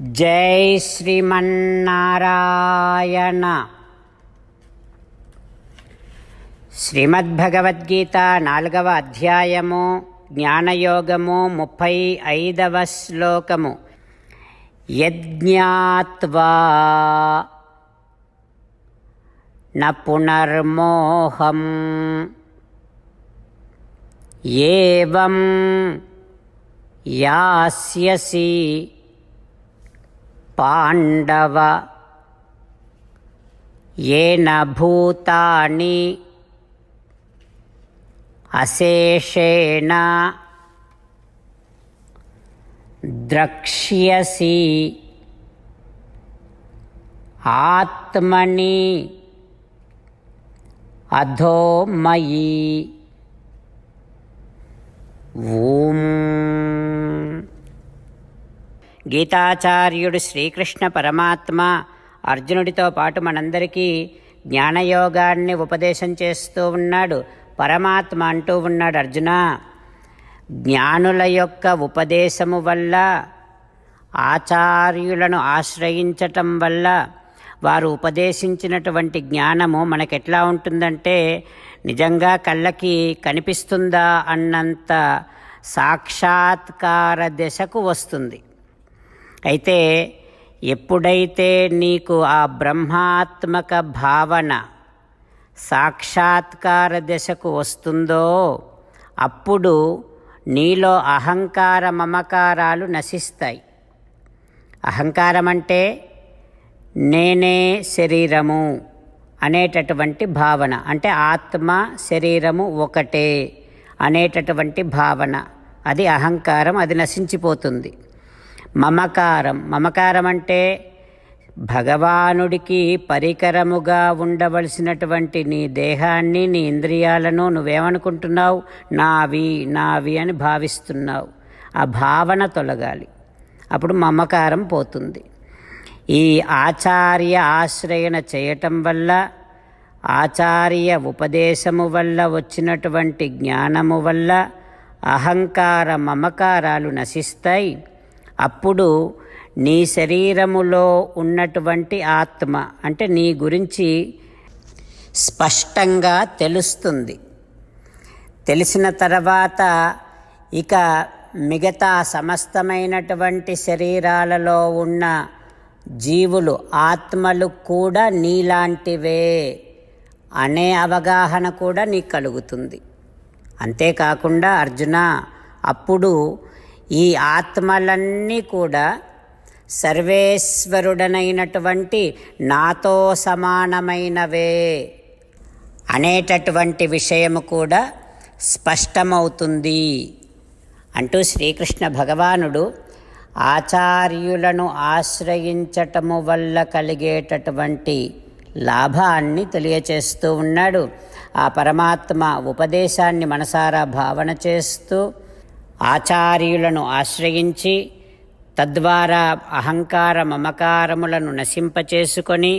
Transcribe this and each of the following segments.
జై శ్రీమన్నారాయణ. శ్రీమద్భగవద్గీత నాలుగవ అధ్యాయము జ్ఞానయోగము ముప్పై ఐదవ శ్లోకము. యజ్ఞాత్వా న పునర్మోహం ఏవం యాస్యసి పాండవ. ఏన భూతాని అశేషేణ ద్రక్ష్యసి ఆత్మని అధోమయీ. ఓం గీతాచార్యుడు శ్రీకృష్ణ పరమాత్మ అర్జునుడితో పాటు మనందరికీ జ్ఞానయోగాన్ని ఉపదేశం చేస్తూ ఉన్నాడు. పరమాత్మ అంటూ ఉన్నాడు అర్జున. జ్ఞానుల యొక్క ఉపదేశము వల్ల ఆచార్యులను ఆశ్రయించటం వల్ల వారు ఉపదేశించినటువంటి జ్ఞానము మనకెట్లా ఉంటుందంటే నిజంగా కళ్ళకి కనిపిస్తుందా అన్నంత సాక్షాత్కార దశకు వస్తుంది. అయితే ఎప్పుడైతే నీకు ఆ బ్రహ్మాత్మక భావన సాక్షాత్కార దశకు వస్తుందో అప్పుడు నీలో అహంకార మమకారాలు నశిస్తాయి. అహంకారం అంటే నేనే శరీరము అనేటటువంటి భావన. అంటే ఆత్మ శరీరము ఒకటే అనేటటువంటి భావన. అది అహంకారం అది నశించిపోతుంది. మమకారం. మమకారం అంటే భగవానుడికి పరికరముగా ఉండవలసినటువంటి నీ దేహాన్ని నీ ఇంద్రియాలను నువ్వేమనుకుంటున్నావు? నావి నావి అని భావిస్తున్నావు. ఆ భావన తొలగాలి. అప్పుడు మమకారం పోతుంది. ఈ ఆచార్య ఆశ్రయణ చేయటం వల్ల ఆచార్య ఉపదేశము వల్ల వచ్చినటువంటి జ్ఞానము వల్ల అహంకార మమకారాలు నశిస్తాయి. అప్పుడు నీ శరీరములో ఉన్నటువంటి ఆత్మ అంటే నీ గురించి స్పష్టంగా తెలుస్తుంది. తెలిసిన తర్వాత ఇక మిగతా సమస్తమైనటువంటి శరీరాలలో ఉన్న జీవులు ఆత్మలు కూడా నీలాంటివే అనే అవగాహన కూడా నీకు కలుగుతుంది. అంతేకాకుండా అర్జున అప్పుడు ఈ ఆత్మలన్నీ కూడా సర్వేశ్వరుడనైనటువంటి నాతో సమానమైనవే అనేటటువంటి విషయము కూడా స్పష్టమవుతుంది. అంటూ శ్రీకృష్ణ భగవానుడు ఆచార్యులను ఆశ్రయించటము వల్ల కలిగేటటువంటి లాభాన్ని తెలియచేస్తూ ఉన్నాడు. ఆ పరమాత్మ ఉపదేశాన్ని మనసారా భావన చేస్తూ ఆచార్యులను ఆశ్రయించి తద్వారా అహంకార మమకారములను నశింపచేసుకొని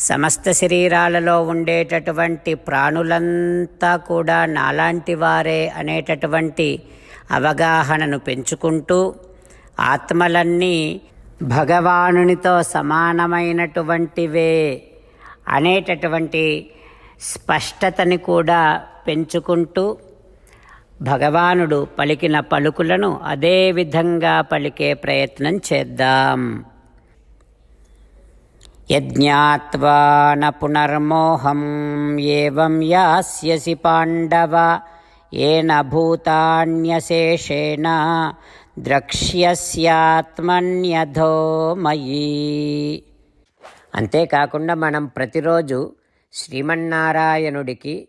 సమస్త శరీరాలలో ఉండేటటువంటి ప్రాణులంతా కూడా నాలాంటి వారే అనేటటువంటి అవగాహనను పెంచుకుంటూ ఆత్మలన్నీ భగవానునితో సమానమైనటువంటివే అనేటటువంటి స్పష్టతని కూడా పెంచుకుంటూ భగవానుడు పలికిన పలుకులను అదే విధంగా పలికే ప్రయత్నం చేద్దాం. యజ్ఞాత్వా న పునర్మోహం ఏం యాస్యసి పాండవ ఏన భూతాన్యశేషేణ ద్రక్ష్యస్యాత్మన్యధో మయీ. అంతేకాకుండా మనం ప్రతిరోజు శ్రీమన్నారాయణుడికి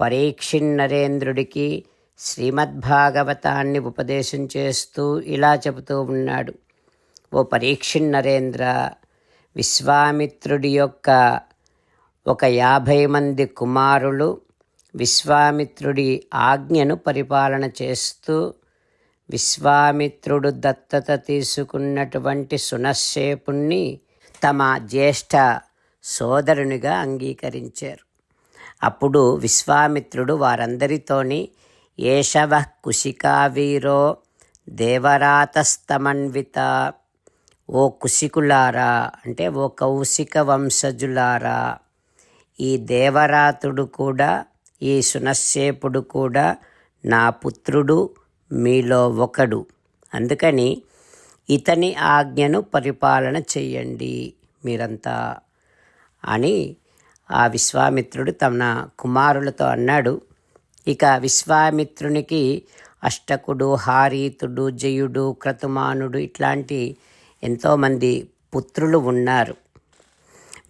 పరీక్షిన్నరేంద్రుడికి శ్రీమద్భాగవతాన్ని ఉపదేశం చేస్తూ ఇలా చెబుతూ ఉన్నాడు. ఓ పరీక్షిన్నరేంద్ర విశ్వామిత్రుడి యొక్క ఒక యాభై మంది కుమారులు విశ్వామిత్రుడి ఆజ్ఞను పరిపాలన చేస్తూ విశ్వామిత్రుడు దత్తత తీసుకున్నటువంటి సునశ్శేపుణ్ణి తమ జ్యేష్ఠ సోదరునిగా అంగీకరించారు. అప్పుడు విశ్వామిత్రుడు వారందరితోని ఏషవ కుశికావీరో దేవరాతస్తమన్విత ఓ కుశికులారా అంటే ఓ కౌశిక వంశజులారా ఈ దేవరాతుడు కూడా ఈ సునశ్చేపుడు కూడా నా పుత్రుడు మీలో ఒకడు. అందుకని ఇతని ఆజ్ఞను పరిపాలన చెయ్యండి మీరంతా అని ఆ విశ్వామిత్రుడు తన కుమారులతో అన్నాడు ఇక విశ్వామిత్రునికి అష్టకుడు హారీతుడు జయుడు క్రతుమానుడు ఇట్లాంటి ఎంతోమంది పుత్రులు ఉన్నారు.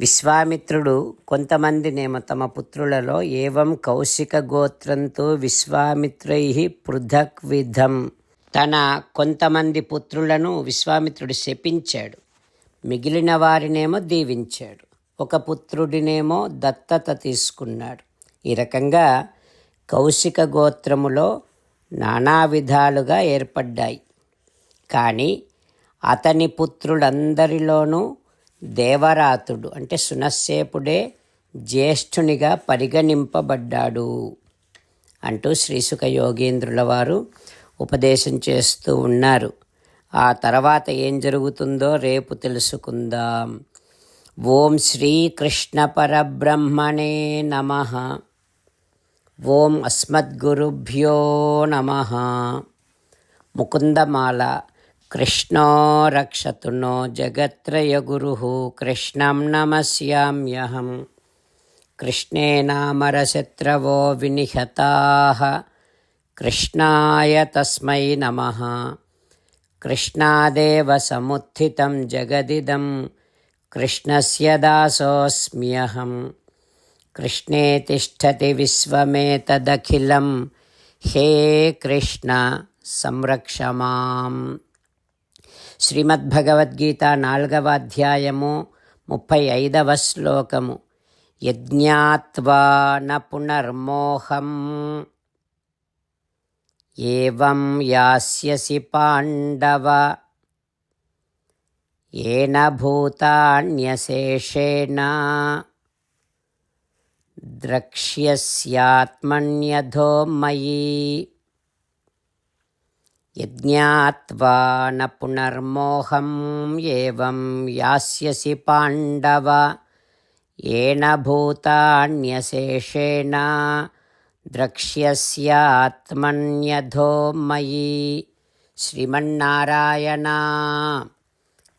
విశ్వామిత్రుడు కొంతమందినేమో తమ పుత్రులలో ఏవం కౌశిక గోత్రంతో విశ్వామిత్రై పృథక్ విధం. తన కొంతమంది పుత్రులను విశ్వామిత్రుడు శపించాడు. మిగిలిన వారినేమో దీవించాడు. ఒక పుత్రుడినేమో దత్తత తీసుకున్నాడు. ఈ రకంగా కౌశిక గోత్రములో నానా విధాలుగా ఏర్పడ్డాయి. కానీ అతని పుత్రులందరిలోనూ దేవరాతుడు అంటే సునస్సేపుడే జ్యేష్ఠునిగా పరిగణింపబడ్డాడు అంటూ శ్రీసుఖ యోగేంద్రుల వారు ఉపదేశం చేస్తూ ఉన్నారు. ఆ తర్వాత ఏం జరుగుతుందో రేపు తెలుసుకుందాం. ॐ श्रीकृष्णपरब्रह्मणे नमः ॐ अस्मद्गुरुभ्यो नमः मुकुंदमाला कृष्णो रक्षतु नो जगत्त्रयगुरुः कृष्णं नमस्याम्यहं कृष्णे नामरशत्रवो विनिहताः कृष्णाय तस्मै नमः कृष्णादेव समुत्थितं जगदिदं జగదిదం కృష్ణస్య దాసోऽస్మ్యహం కృష్ణే తిష్టతి విశ్వమేతదఖిలం హే కృష్ణ సంరక్షమాం శ్రీమద్భగవద్గీత నాలుగవ అధ్యాయము ముప్పై ఐదవ శ్లోకము యజ్ఞాత్వా న పునర్మోహం ఏం యాస్యసి పాండవ ఏన భూతాన్యశేషేణ ద్రక్ష్యస్యాత్మన్యథో మయి యజ్ఞాత్వా న పునర్మోహం ఏం యాస్యసి పాండవ ఏన భూతాన్యశేషేణ ద్రక్ష్యస్యాత్మన్యథో మయి శ్రీమన్నారాయణ